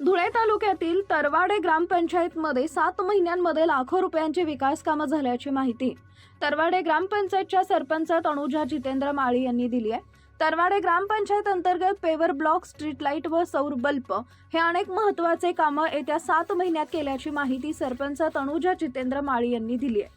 धुळे तालुक्यातील तरवाडे ग्रामपंचायतमध्ये सात महिन्यांमध्ये लाखो रुपयांची विकास कामं झाल्याची माहिती तरवाडे ग्रामपंचायतच्या सरपंच तनुजा जितेंद्र माळी यांनी दिली आहे. तरवाडे ग्रामपंचायत अंतर्गत पेवर ब्लॉक स्ट्रीट लाइट व सौर बल्ब हे अनेक महत्त्वाचे कामं येत्या सात महिन्यात केल्याची माहिती सरपंच तनुजा जितेंद्र माळी यांनी दिली आहे.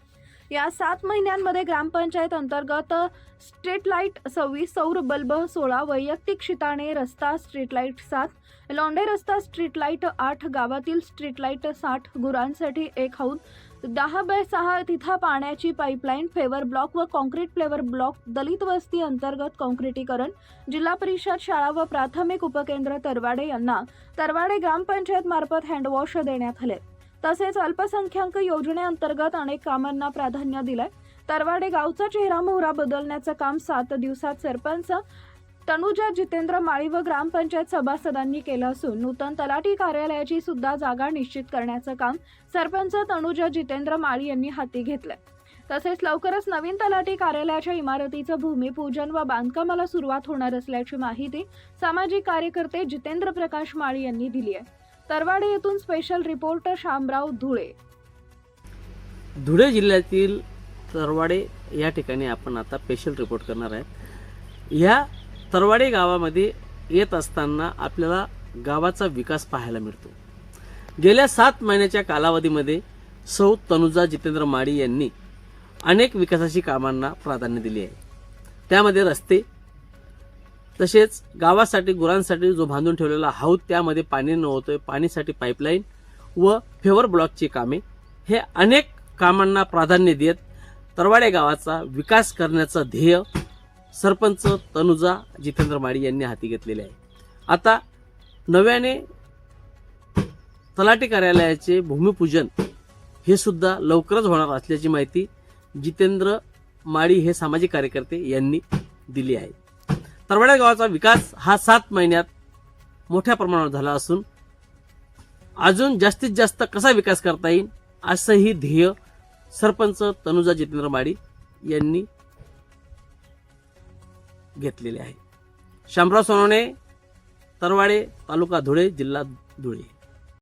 या सात महिन्यांमध्ये ग्रामपंचायत अंतर्गत स्ट्रीट लाइट सव्वीस सौर बल्ब सोळा वैयक्तिक शिताणे रस्ता स्ट्रीट लाइट सात लोंढे रस्ता स्ट्रीट लाइट आठ गावातील स्ट्रीट लाइट साठ गुरांसाठी एक हौद दहा बाय सहा तिथा पाण्याची पाईपलाईन फेवर ब्लॉक व कॉन्क्रीट फ्लेवर ब्लॉक दलित वस्ती अंतर्गत कॉन्क्रिटीकरण जिल्हा परिषद शाळा व प्राथमिक उपकेंद्र तरवाडे यांना तरवाडे ग्रामपंचायत मार्फत हँडवॉश देण्यात आले. तसेच अल्पसंख्याक योजनेअंतर्गत अनेक कामांना प्राधान्य दिलंय. तरवाडे गावचा चेहरा मोहरा बदलण्याचं काम सात दिवसात सरपंच तनुजा जितेंद्र माळी व ग्रामपंचायत सभासदांनी केलं असून नूतन तलाठी कार्यालयाची सुद्धा जागा निश्चित करण्याचं काम सरपंच तनुजा जितेंद्र माळी यांनी हाती घेतलंय. तसेच लवकरच नवीन तलाठी कार्यालयाच्या इमारतीचं भूमिपूजन व बांधकामाला सुरुवात होणार असल्याची माहिती सामाजिक कार्यकर्ते जितेंद्र प्रकाश माळी यांनी दिली आहे. तरवाडे येथून स्पेशल रिपोर्टर शामराव धुळे. धुळे जिल्ह्यातील तरवाडे या ठिकाणी आपण आता स्पेशल रिपोर्ट करणार आहेत. ह्या तरवाडे गावामध्ये येत असताना आपल्याला गावाचा विकास पाहायला मिळतो. गेल्या सात महिन्याच्या कालावधीमध्ये सौ तनुजा जितेंद्र माळी यांनी अनेक विकासाची कामांना प्राधान्य दिले आहे. त्यामध्ये रस्ते तसेच गावासाठी गुरांसाठी जो बांधून ठेवलेला हौद त्यामध्ये पाणी नव्हतोय. पाणीसाठी पाईपलाईन व फेवर ब्लॉकची कामे. हे अनेक कामांना प्राधान्य देत तरवाडे गावाचा विकास करण्याचं ध्येय सरपंच तनुजा जितेंद्र माळी यांनी हाती घेतलेले आहे. आता नव्याने तलाठी कार्यालयाचे भूमिपूजन हे सुद्धा लवकरच होणार असल्याची माहिती जितेंद्र माळी हे सामाजिक कार्यकर्ते यांनी दिली आहे. तरवाडा गावाचा विकास हा सात महिन्यात मोठ्या प्रमाणावर झाला असून अजून जास्तीत जास्त कसा विकास करता येईल असंही ध्येय सरपंच तनुजा जितेंद्र माडी यांनी घेतलेले आहे. शामराव सोनवणे तरवाडे तालुका धुळे जिल्हा धुळे.